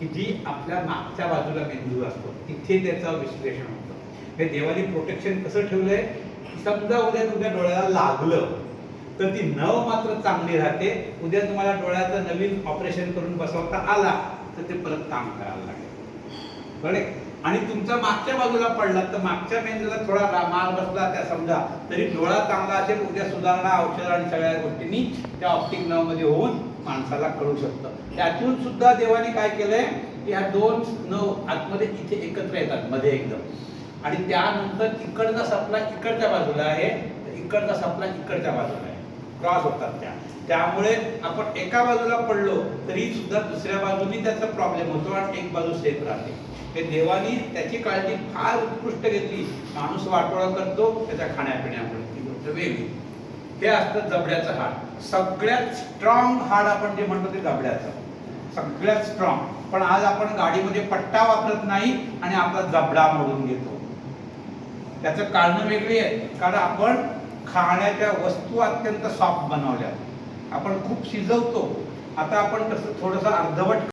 की जी आपल्या मागच्या बाजूला मेंदू असतो तिथे त्याचं विश्लेषण होतं. हे देवाने प्रोटेक्शन कसं ठेवलंय? समजा उद्या तुमच्या डोळ्याला लागलं तर ती नव मात्र चांगली राहते. उद्या तुम्हाला डोळ्याचं नवीन ऑपरेशन करून बसवता आला तर ते परत काम करायला लागेल. कळले? आणि तुमचा मागच्या बाजूला पडला तर मागच्या मेंदूला थोडा माल बसला त्या समजा तरी डोळा चांगला असेल उद्या सुधारणा औषध आणि सगळ्या गोष्टींनी त्या ऑप्टिक नवमध्ये मध्ये होऊन माणसाला कळू शकतं. त्यातून सुद्धा देवाने काय केलंय की ह्या दोन नव आतमध्ये इथे एकत्र येतात मध्ये एकदम. आणि त्यानंतर इकडचा सप्लाय इकडच्या बाजूला आहे तर इकडचा सप्लाय इकडच्या बाजूला आहे. क्रॉस होतात त्या. त्यामुळे आपण एका बाजूला पडलो तरी सुद्धा दुसऱ्या बाजूनी त्याचा प्रॉब्लेम होतो आणि एक बाजू सेफ राहते. हे देवानी त्याची काळजी फार उत्कृष्ट घेतली. माणूस वाटोळा करतो त्याच्या खाण्यापिण्यामुळे. ती गोष्ट वेगळी. हे असतं जबड्याचं हाड. सगळ्यात स्ट्रॉंग हाड आपण जे म्हणतो ते जबड्याचं. सगळ्यात स्ट्रॉंग पण आज आपण गाडीमध्ये पट्टा वापरत नाही आणि आपला जबडा मोडून घेतो. त्याचं कारण वेगळी आहे. कारण आपण खाण्याच्या वस्तू अत्यंत सॉफ्ट बनवल्या आपण खूप शिजवतो. आता आपण कसं थोडंसं अर्धवट